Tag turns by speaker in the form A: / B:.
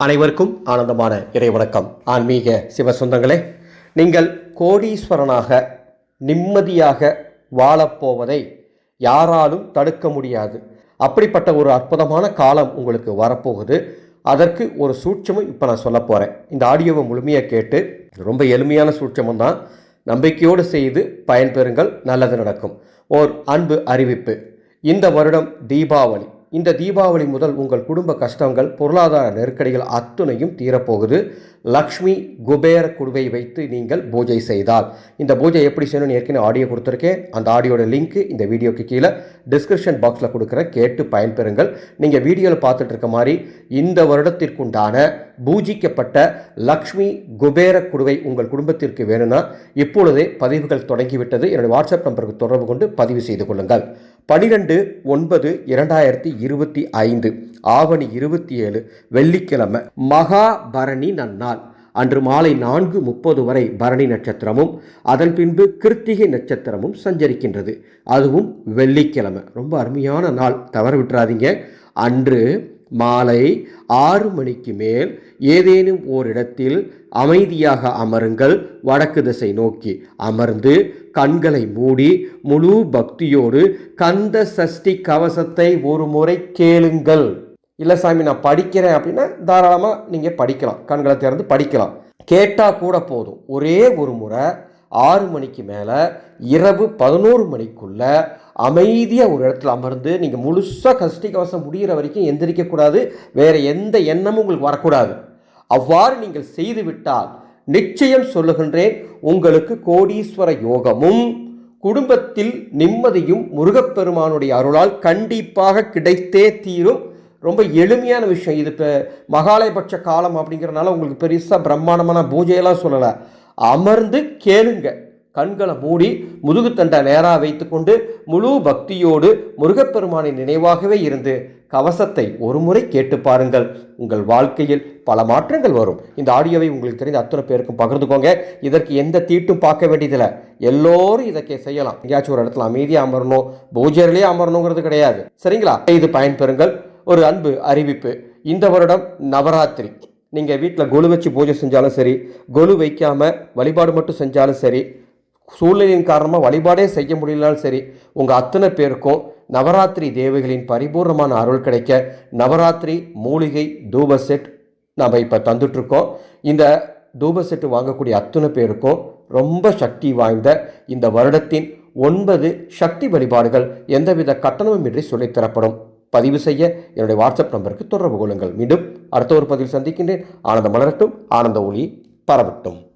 A: அனைவருக்கும் ஆனந்தமான இறைவணக்கம். ஆன்மீக சிவ சொந்தங்களே நீங்கள் கோடீஸ்வரனாக நிம்மதியாக வாழப்போவதை யாராலும் தடுக்க முடியாது. அப்படிப்பட்ட ஒரு அற்புதமான காலம் உங்களுக்கு வரப்போகுது. அதற்கு ஒரு சூட்சமும் இப்போ நான் சொல்ல போகிறேன் இந்த ஆடியோவை முழுமையாக கேட்டு ரொம்ப எளிமையான சூட்சமும் தான். நம்பிக்கையோடு செய்து பயன்பெறுங்கள் நல்லது நடக்கும். ஓர் அன்பு அறிவிப்பு. இந்த வருடம் தீபாவளி. இந்த தீபாவளி முதல் உங்கள் குடும்ப கஷ்டங்கள் பொருளாதார நெருக்கடிகள் அத்துணையும் தீரப்போகுது. லக்ஷ்மி குபேர குடுவை வைத்து நீங்கள் பூஜை செய்தால். இந்த பூஜை எப்படி செய்யணும்னு ஏற்கனவே ஆடியோ கொடுத்துருக்கேன். அந்த ஆடியோட லிங்க் இந்த வீடியோக்கு கீழே டிஸ்கிரிப்ஷன் பாக்ஸில் கொடுக்குறேன். கேட்டு பயன்பெறுங்கள். நீங்கள் வீடியோவில் பார்த்துட்டு இருக்க மாதிரி இந்த வருடத்திற்குண்டான பூஜிக்கப்பட்ட லக்ஷ்மி குபேர குடுவை உங்கள் குடும்பத்திற்கு வேணும்னா இப்பொழுதே பதிவுகள் தொடங்கிவிட்டது. என்னுடைய வாட்ஸ்அப் நம்பருக்கு தொடர்பு கொண்டு பதிவு செய்து கொள்ளுங்கள். பனிரெண்டு ஒன்பது இரண்டாயிரத்தி இருபத்தி ஐந்து ஆவணி இருபத்தி ஏழு வெள்ளிக்கிழமை மகாபரணி நன்னாள். அன்று மாலை நான்கு முப்பது வரை பரணி நட்சத்திரமும் அதன் பின்பு கிருத்திகை நட்சத்திரமும் சஞ்சரிக்கின்றது. அதுவும் வெள்ளிக்கிழமை. ரொம்ப அருமையான நாள். தவற விட்டுறாதீங்க. அன்று மாலை ஆறு மணிக்கு மேல் ஏதேனும் ஓரிடத்தில் அமைதியாக அமருங்கள். வடக்கு திசை நோக்கி அமர்ந்து கண்களை மூடி முழு பக்தியோடு கந்த சஷ்டி கவசத்தை ஒரு முறை கேளுங்கள். இல்லை சாமி நான் படிக்கிறேன் அப்படின்னா தாராளமாக நீங்கள் படிக்கலாம். கண்களை திறந்து படிக்கலாம். கேட்டால் கூட போதும். ஒரே ஒரு முறை ஆறு மணிக்கு மேலே இரவு பதினோரு மணிக்குள்ள அமைதியாக ஒரு இடத்துல அமர்ந்து நீங்கள் முழுசாக கஷ்டி கவசம் முடிகிற வரைக்கும் எந்திரிக்கக்கூடாது வேறு எந்த எண்ணமும் உங்களுக்கு வரக்கூடாது. அவ்வாறு நீங்கள் செய்துவிட்டால் நிச்சயம் சொல்லுகின்றேன் உங்களுக்கு கோடீஸ்வர யோகமும் குடும்பத்தில் நிம்மதியும் முருகப்பெருமானுடைய அருளால் கண்டிப்பாக கிடைத்தே தீரும். ரொம்ப எளிமையான விஷயம். இது இப்போ மகாலயபட்ச காலம் அப்படிங்கிறனால உங்களுக்கு பெருசாக பிரம்மாண்டமான பூஜையெல்லாம் சொல்லலை. அமர்ந்து கேளுங்க. கண்களை மூடி முதுகுத்தண்டை நேராக வைத்துக்கொண்டு முழு பக்தியோடு முருகப்பெருமானின் நினைவாகவே இருந்து கவசத்தை ஒரு முறை கேட்டு பாருங்கள். உங்கள் வாழ்க்கையில் பல மாற்றங்கள் வரும். இந்த ஆடியோவை உங்களுக்கு தெரிந்த அத்தனை பேருக்கும் பகிர்ந்துக்கோங்க. இதற்கு எந்த தீட்டும் பார்க்க வேண்டியதில்லை. எல்லோரும் இதை செய்யலாம். எங்கேயாச்சும் ஒரு இடத்துல அமைதியாக அமரணும் பூஜையிலேயே அமரணுங்கிறது கிடையாது. சரிங்களா? இது பயன்பெறுங்கள். ஒரு அன்பு அறிவிப்பு. இந்த வருடம் நவராத்திரி. நீங்கள் வீட்டில் கொலு வச்சு பூஜை செஞ்சாலும் சரி கொலு வைக்காமல் வழிபாடு மட்டும் செஞ்சாலும் சரி சூழ்நிலையின் காரணமாக வழிபாடே செய்ய முடியலனாலும் சரி உங்கள் அத்தனை பேருக்கும் நவராத்திரி தேவைகளின் பரிபூர்ணமான அருள் கிடைக்க நவராத்திரி மூலிகை தூப செட் நாம் இப்போ தந்துட்டுருக்கோம். இந்த தூப செட்டு வாங்கக்கூடிய அத்தனை பேருக்கும் ரொம்ப சக்தி வாய்ந்த இந்த வருடத்தின் ஒன்பது சக்தி வழிபாடுகள் எந்தவித கட்டணமுமின்றி சொல்லித்தரப்படும் பதிவு செய்ய என்னுடைய வாட்ஸ்அப் நம்பருக்கு தொடர்பு கொள்ளுங்கள். மீண்டும் அடுத்த ஒரு பதிவில் சந்திக்கின்றேன். ஆனந்த மலரட்டும். ஆனந்த ஒளி பரவட்டும்.